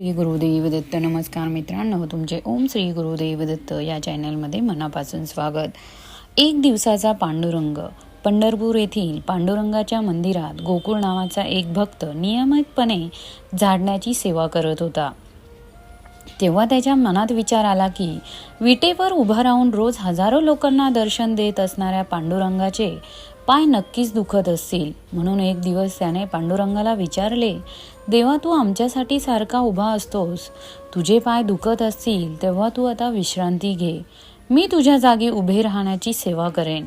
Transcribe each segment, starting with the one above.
श्री गुरुदेव दत्त. नमस्कार मित्रांनो तुमचे ओम श्री गुरुदेव दत्त या चॅनलमध्ये मनापासून स्वागत. एक दिवसाचा पांडुरंग. पंढरपूर येथील पांडुरंगाच्या मंदिरात गोकुळ नावाचा एक भक्त नियमितपणे झाडण्याची सेवा करत होता. तेव्हा त्याच्या मनात विचार आला की विटेवर उभा राहून रोज हजारो लोकांना दर्शन देत असणाऱ्या पांडुरंगाचे पाय नक्कीच दुखत असतील. म्हणून एक दिवस त्याने पांडुरंगाला विचारले देवा तू आमच्यासाठी सारखा उभा असतोस. तुझे पाय दुखत असतील तेव्हा तू आता विश्रांती घे. मी तुझ्या जागी उभे राहण्याची सेवा करेन.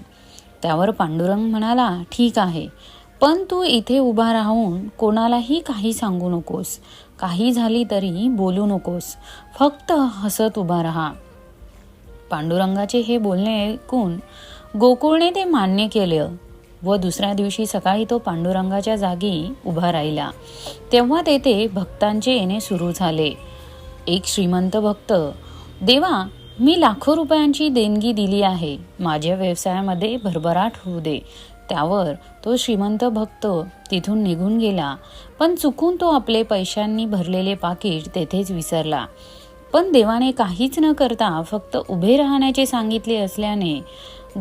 त्यावर पांडुरंग म्हणाला ठीक आहे. पण तू इथे उभा राहून कोणालाही काही सांगू नकोस. काही झाली तरी बोलू नकोस. फक्त हसत उभा राहा. पांडुरंगाचे हे बोलणे ऐकून गोकुळने ते मान्य केलं. व दुसऱ्या दिवशी सकाळी तो पांडुरंगाच्या जागी उभा राहिला. तेव्हा तेथे भक्तांचे येणे सुरू झाले. एक श्रीमंत भक्त देवा मी लाखो रुपयांची देणगी दिली आहे. माझ्या व्यवसायामध्ये भरभराट होऊ दे. त्यावर तो श्रीमंत भक्त तिथून निघून गेला. पण चुकून तो आपले पैशांनी भरलेले पाकिट तेथेच विसरला. पण देवाने काहीच न करता फक्त उभे राहण्याचे सांगितले असल्याने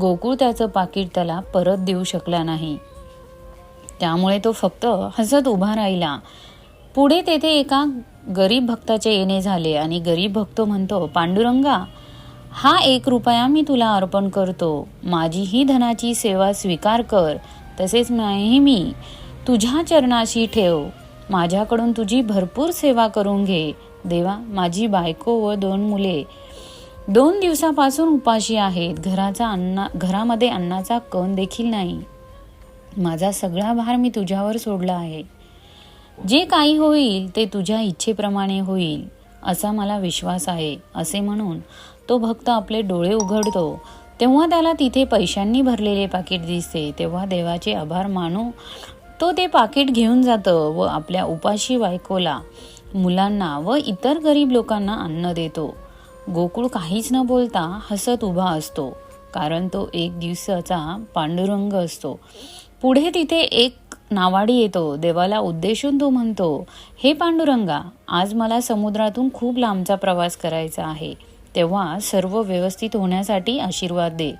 गोकुळ त्याचं पाकिट त्याला परत देऊ शकला नाही. त्यामुळे तो फक्त हसत उभा राहिला. पुढे तेथे एका गरीब भक्ताचे येणे झाले आणि गरीब भक्त म्हणतो पांडुरंगा हा एक रुपया मी तुला अर्पण करतो. माझी ही धनाची सेवा स्वीकार कर. तसेच नेहमी तुझ्या चरणाशी ठेव. माझ्याकडून तुझी भरपूर सेवा करून घे. देवा माझी बायको व दोन मुले दोन दिवसापासून उपाशी आहेत. घराचा अन्ना घरामध्ये अन्नाचा कण देखील नाही. माझा सगळा भार मी तुझ्यावर सोडला आहे. जे काही होईल ते तुझ्या इच्छेप्रमाणे होईल असा मला विश्वास आहे असे म्हणून तो भक्त आपले डोळे उघडतो. तेव्हा त्याला तिथे पैशांनी भरलेले पाकिट दिसते. तेव्हा देवाचे आभार मानू तो ते पाकिट घेऊन जातं व आपल्या उपाशी बायकोला मुलांना व इतर गरीब लोकांना अन्न देतो. गोकुळ काहीच न बोलता हसत उभा असतो कारण तो एक दिवसाचा पांडुरंग असतो. पुढे तिथे एक नावाडी येतो देवाला उद्देशून तो म्हणतो हे पांडुरंगा आज मला समुद्रातून खूप लांबचा प्रवास करायचा आहे. तेव्हा सर्व व्यवस्थित होण्यासाठी आशीर्वाद दे.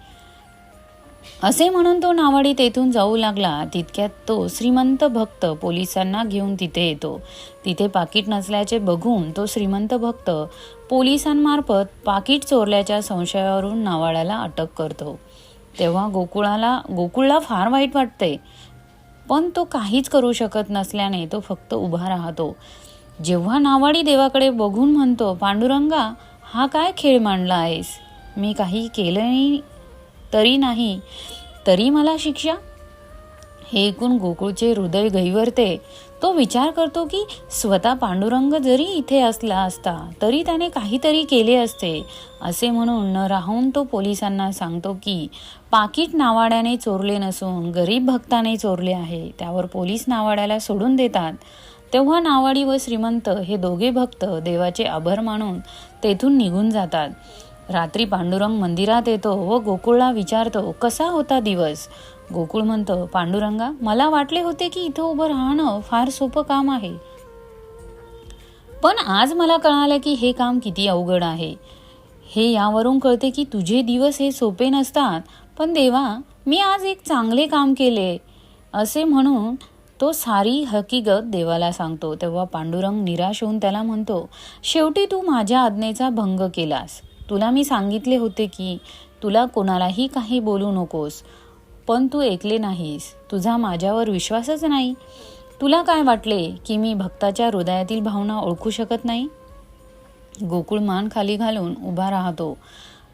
असे म्हणून तो नावाडी तेथून जाऊ लागला. तितक्यात तो श्रीमंत भक्त पोलिसांना घेऊन तिथे येतो. तिथे पाकिट नसल्याचे बघून तो श्रीमंत भक्त पोलिसांमार्फत पाकिट चोरल्याच्या संशयावरून नावाड्याला अटक करतो. तेव्हा गोकुळाला गोकुळला फार वाईट वाटते. पण तो काहीच करू शकत नसल्याने तो फक्त उभा राहतो. जेव्हा नावाडी देवाकडे बघून म्हणतो पांडुरंगा हा काय खेळ मांडला आहेस? मी काही केलं नाही तरी नाही. तरी मला शिक्षा. हे ऐकून गोकुळचे हृदय गैवरते तो विचार करतो की स्वतः पांडुरंग जरी इथे असला असता तरी त्याने काहीतरी केले असते. असे म्हणून न राहून तो पोलिसांना सांगतो की पाकिट नावाड्याने चोरले नसून गरीब भक्ताने चोरले आहे. त्यावर पोलीस नावाड्याला सोडून देतात. तेव्हा नावाडी व श्रीमंत हे दोघे भक्त देवाचे आभार मानून तेथून निघून जातात. रात्री पांडुरंग मंदिरात येतो व गोकुळला विचारतो कसा होता दिवस? गोकुळ म्हणतो पांडुरंगा मला वाटले होते की इथं उभं राहणं फार सोपं काम आहे. पण आज मला कळालं की हे काम किती अवघड आहे. हे यावरून कळते की तुझे दिवस हे सोपे नसतात. पण देवा मी आज एक चांगले काम केले. असे म्हणून तो सारी हकीकत देवाला सांगतो. तेव्हा पांडुरंग निराश होऊन त्याला म्हणतो शेवटी तू माझ्या आज्ञेचा भंग केलास. तुला मी सांगितले होते की तुला कोणालाही काही बोलू नकोस पण तू ऐकले नाहीस. तुझा माझ्यावर विश्वासच नाही. तुला काय वाटले की मी भक्ताच्या हृदयातील भावना ओळखू शकत नाही? गोकुळ मान खाली घालून उभा राहतो.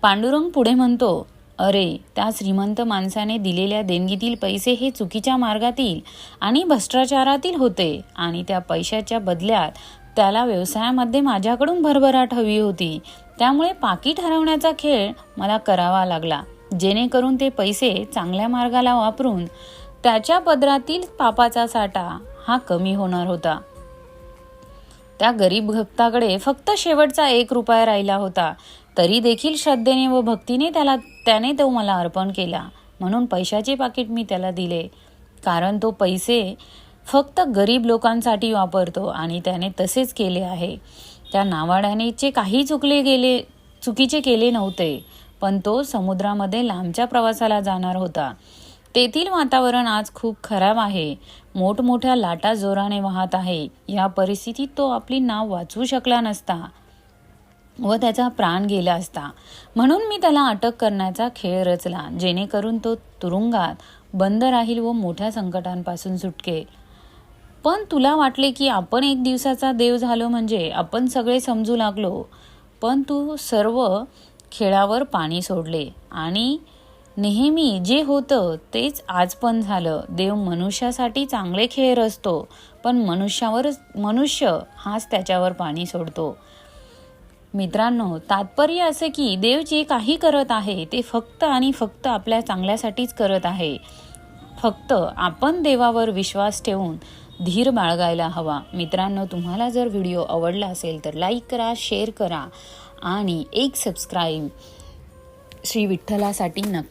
पांडुरंग पुढे म्हणतो अरे त्या श्रीमंत माणसाने दिलेल्या देणगीतील पैसे हे चुकीच्या मार्गातील आणि भ्रष्टाचारातील होते आणि त्या पैशाच्या बदल्यात त्याला व्यवसायामध्ये माझ्याकडून भरभराट हवी होती. त्यामुळे पाकी हरवण्याचा खेळ मला करावा लागला जेणेकरून ते पैसे चांगल्या मार्गाला वापरून त्याच्या पदरातील पापाचा साठा हा कमी होणार होता. त्या गरीब भक्ताकडे फक्त शेवटचा एक रुपया राहिला होता. तरी देखील श्रद्धेने व भक्तीने त्याला त्याने तो मला अर्पण केला. म्हणून पैशाचे पाकिट मी त्याला दिले. कारण तो पैसे फक्त गरीब लोकांसाठी वापरतो आणि त्याने तसेच केले आहे. त्या नावाड्यानेचे काही चुकले गेले चुकीचे केले नव्हते पण तो समुद्रामध्ये लांबच्या प्रवासाला जाणार होता. तेथील वातावरण आज खूप खराब आहे. मोठमोठ्या लाटा जोराने वाहत आहे. या परिस्थितीत तो आपली नाव वाचवू शकला नसता व त्याचा प्राण गेला असता. म्हणून मी त्याला अटक करण्याचा खेळ रचला जेणेकरून तो तुरुंगात बंद राहील व मोठ्या संकटांपासून सुटकेल. पण तुला वाटले की आपण एक दिवसाचा देव झालो म्हणजे आपण सगळे समजू लागलो. पण तू सर्व खेळावर पाणी सोडले आणि नेहमी जे होतं तेच आज पण झालं. देव मनुष्यासाठी चांगले खेळ असतो पण मनुष्यावर मनुष्य हाच त्याच्यावर पाणी सोडतो. मित्रांनो तात्पर्य असे की देव जे काही करत आहे ते फक्त आणि फक्त आपल्या चांगल्यासाठीच करत आहे. फक्त आपण देवावर विश्वास ठेवून धीर बाळगायला हवा. मित्रांनो तुम्हाला जर व्हिडिओ आवडला असेल तर लाईक करा शेअर करा आणि एक सबस्क्राईब श्री विठ्ठलासाठी नक्की